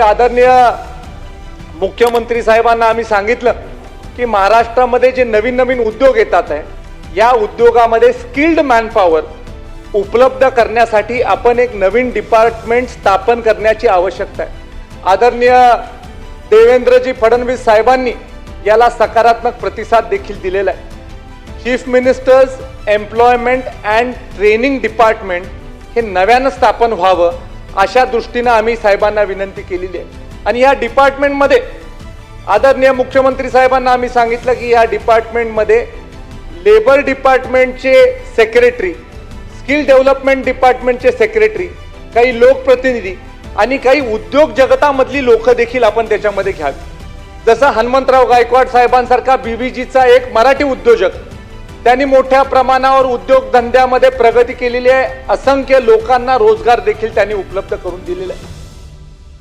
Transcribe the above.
आदरणीय मुख्यमंत्री साहेबांना आम्ही सांगितलं की महाराष्ट्रामध्ये जे नवीन नवीन उद्योग येतात आहे या उद्योगामध्ये स्किल्ड मॅनपॉवर उपलब्ध करण्यासाठी आपण एक नवीन डिपार्टमेंट स्थापन करण्याची आवश्यकता आहे. आदरणीय देवेंद्रजी फडणवीस साहेबांनी याला सकारात्मक प्रतिसाद देखील दिलेला आहे. Chief ministers employment and training department हे नव्यानं स्थापन व्हावं अशा दृष्टीनं आम्ही साहेबांना विनंती केलेली आहे. आणि ह्या डिपार्टमेंटमध्ये आदरणीय मुख्यमंत्री साहेबांना आम्ही सांगितलं की ह्या डिपार्टमेंटमध्ये लेबर डिपार्टमेंटचे सेक्रेटरी स्किल डेव्हलपमेंट डिपार्टमेंटचे सेक्रेटरी काही लोकप्रतिनिधी आणि काही उद्योग जगतामधली लोक देखील आपण त्याच्यामध्ये घ्यावी. जसं हनुमंतराव गायकवाड साहेबांसारखा बीबीजीचा एक मराठी उद्योजक त्यांनी मोठ्या प्रमाणावर उद्योगधंद्यामध्ये प्रगती केलेली आहे. असंख्य लोकांना रोजगार देखील त्यांनी उपलब्ध करून दिलेला आहे.